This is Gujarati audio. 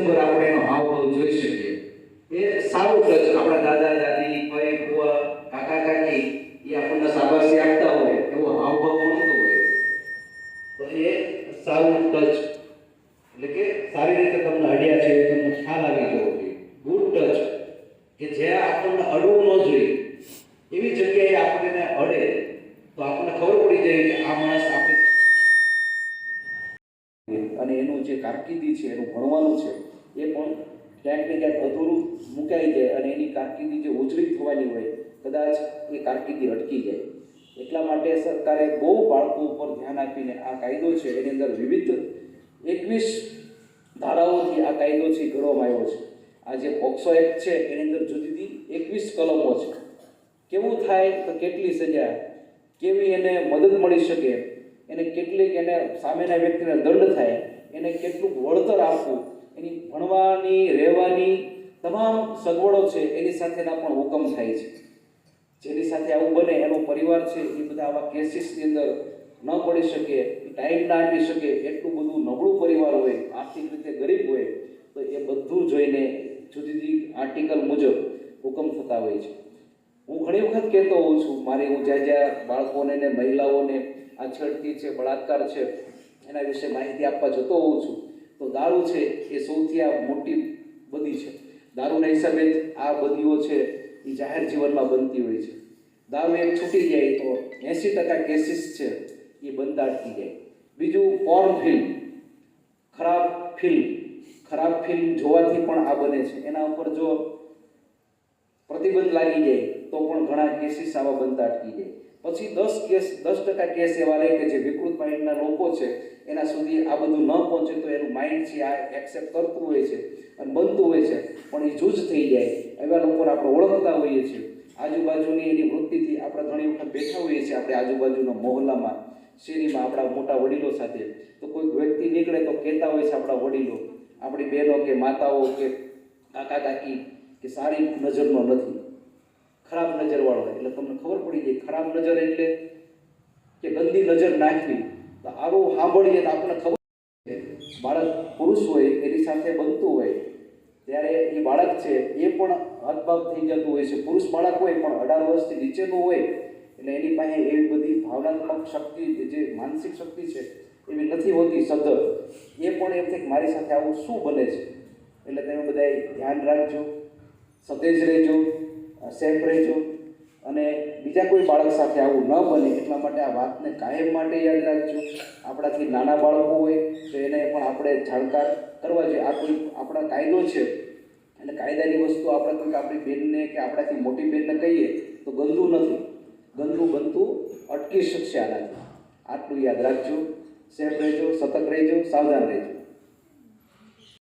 આપણે એનો જોઈ શકીએ. એ સારું ટચ આપણા દાદા, દાદી, ભાઈ ફુવા કાકા, કાકી, એ આપણને શાબાશી આપતા હોય, એવો હાવભાવ મળતો હોય. તો એ સારું ટચ એટલે કે સારી રીતે તમને અડ્યા છે તમને ખ્યાલ આવી જવો જોઈએ ગુડ ટચ કે જે આપણને અડવું ન જોઈએ. એવી જગ્યાએ આપણને અડે તો આપણને ખબર પડી જાય કે આ માણસ આપણે અને એનું જે કારકિર્દી છે, એનું ભણવાનું છે એ પણ ક્યાંક ને ક્યાંક અધૂરું મુકાઈ જાય અને એની કારકિર્દી જે ઉજળી થવાની હોય, કદાચ એ કારકિર્દી અટકી જાય. એટલા માટે સરકારે બહુ બાળકો ઉપર ધ્યાન આપીને આ કાયદો છે, એની અંદર વિવિધ એકવીસ ધારાઓથી આ કાયદો છે ઘડવામાં આવ્યો છે. આ જે પોક્સો એક્ટ છે, એની અંદર જુદી જુદી એકવીસ કલમો છે. કેવું થાય, તો કેટલી સજા, કેવી એને મદદ મળી શકે, એને કેટલીક એને સામેના વ્યક્તિને દંડ થાય, એને કેટલું વળતર આપવું એની ભણવાની, રહેવાની તમામ સગવડો છે, એની સાથેના પણ હુકમ થાય છે. જેની સાથે આવું બને, એનો પરિવાર છે, એ બધા આવા કેસીસની અંદર ન પડી શકે, ટાઈમ ના આપી શકે, એટલું બધું નબળું પરિવાર હોય, આર્થિક રીતે ગરીબ હોય, તો એ બધું જોઈને જુદી જુદી આર્ટિકલ મુજબ હુકમ થતા હોય છે. હું ઘણી વખત કહેતો હોઉં છું, મારી હું જ્યાં જ્યાં બાળકોને ને મહિલાઓને આ છેડતી છે, બળાત્કાર છે, એના વિશે માહિતી આપવા જતો હોઉં છું. તો દારૂ છે એ સૌથી આ મોટી બદી છે. દારૂના હિસાબે જ આ બદીઓ છે એ જાહેર જીવનમાં બનતી હોય છે. દારૂ એક છૂટી જાય તો એંસી ટકા કેસીસ છે એ બંધ અટકી જાય. બીજું પોર્ન ફિલ્મ ખરાબ ફિલ્મ ખરાબ ફિલ્મ જોવાથી પણ આ બને છે. એના ઉપર જો પ્રતિબંધ લાગી જાય તો પણ ઘણા કેસીસ આવા બનતા અટકી જાય. પછી દસ કેસ, દસ ટકા કેસ એવા રહે કે જે વિકૃત માઇન્ડના લોકો છે, એના સુધી આ બધું ન પહોંચે તો એનું માઇન્ડ છે આ એક્સેપ્ટ કરતું હોય છે અને બનતું હોય છે. પણ એ જૂજ થઈ જાય. એવા લોકોને આપણે ઓળખતા હોઈએ છીએ. આજુબાજુની એની વૃત્તિથી આપણે ઘણી વખત બેઠા હોઈએ છીએ આપણે આજુબાજુના મોહલ્લામાં, શેરીમાં આપણા મોટા વડીલો સાથે. તો કોઈક વ્યક્તિ નીકળે તો કહેતા હોય છે આપણા વડીલો, આપણી બહેનો કે માતાઓ કે કાકા કાકી, કે સારી નજરનો નથી. ખરાબ નજરવાળો હોય. એટલે તમને ખબર પડી જાય ખરાબ નજર એટલે કે ગંદી નજર નાખવી. તો આવું સાંભળીએ તો આપણને ખબર. બાળક પુરુષ હોય, એની સાથે બનતું હોય, ત્યારે એ બાળક છે એ પણ હદભાગ થઈ જતું હોય છે. પુરુષ બાળક હોય પણ અઢાર વર્ષથી નીચેનું હોય, એટલે એની પાસે એવી બધી ભાવનાત્મક શક્તિ જે માનસિક શક્તિ છે, એવી નથી હોતી સદ્ધર એ પણ એમ થાય કે મારી સાથે આવું શું બને છે? એટલે તમે બધાએ ધ્યાન રાખજો, સતેજ રહેજો. સેફ રહેજો. અને બીજા કોઈ બાળક સાથે આવું ન બને એટલા માટે આ વાતને કાયમ માટે યાદ રાખજો. આપણાથી નાના બાળકો હોય તો એને પણ આપણે જાણકાર કરવા જોઈએ. આ કોઈ આપણા કાયદો છે. અને કાયદાની વસ્તુ આપણે કોઈક આપણી બેનને કે આપણાથી મોટી બેનને કહીએ તો ગંદુ નથી. ગંદુ બનતું અટકી શકશે આનાથી. આટલું યાદ રાખજો. સેફ રહેજો સતર્ક રહેજો, સાવધાન રહેજો.